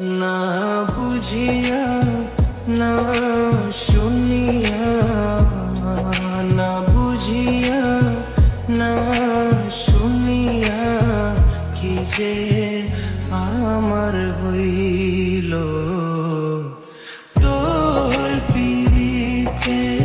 না বুঝিয়া না শুনিয়া না বুঝিয়া না শুনিয়া কি যে আমার হইল। তোর পিড়িতে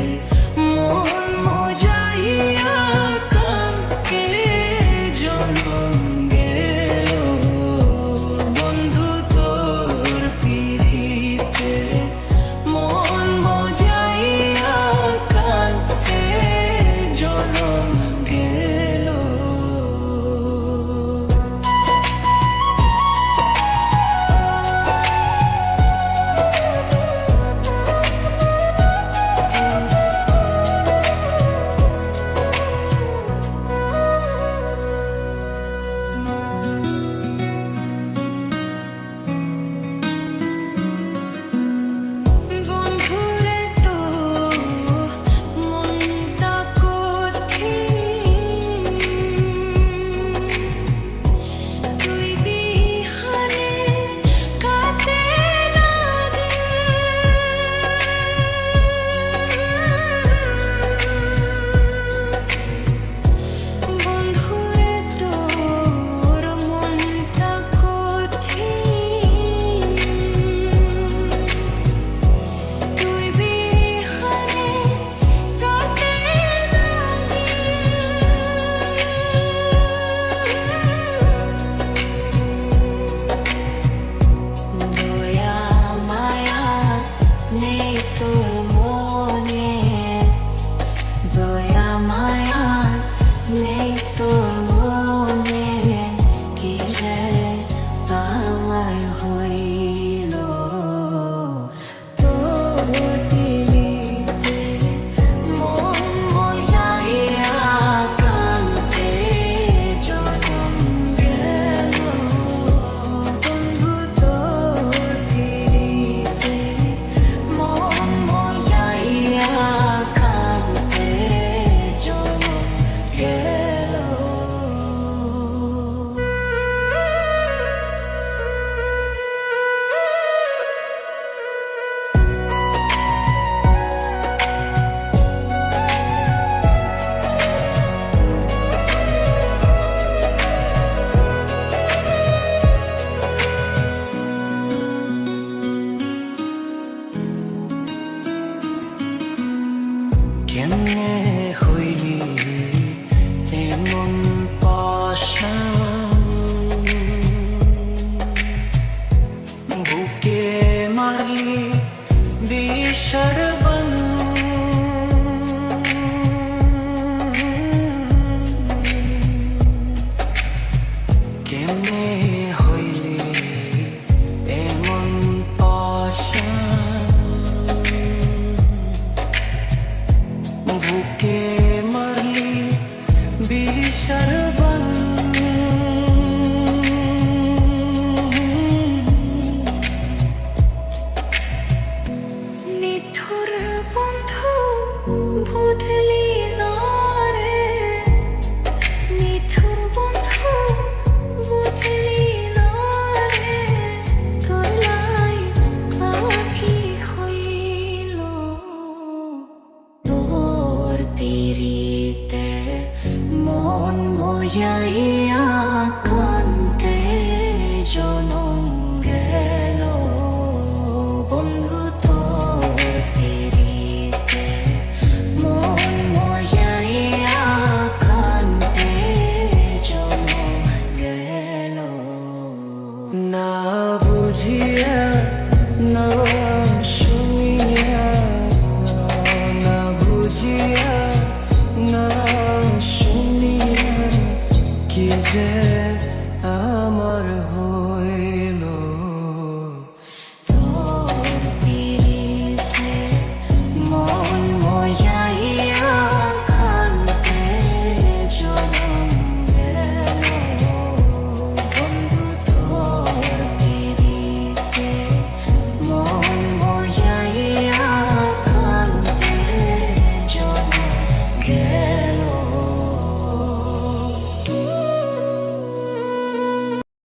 Yeah. better. ভয়াইয়া কান্তে জনম গেল বন্ধু তোর তেরিতে মন ভয়াইয়া কান্তে না বুঝিয়া, না শুনিয়া, না বুঝিয়া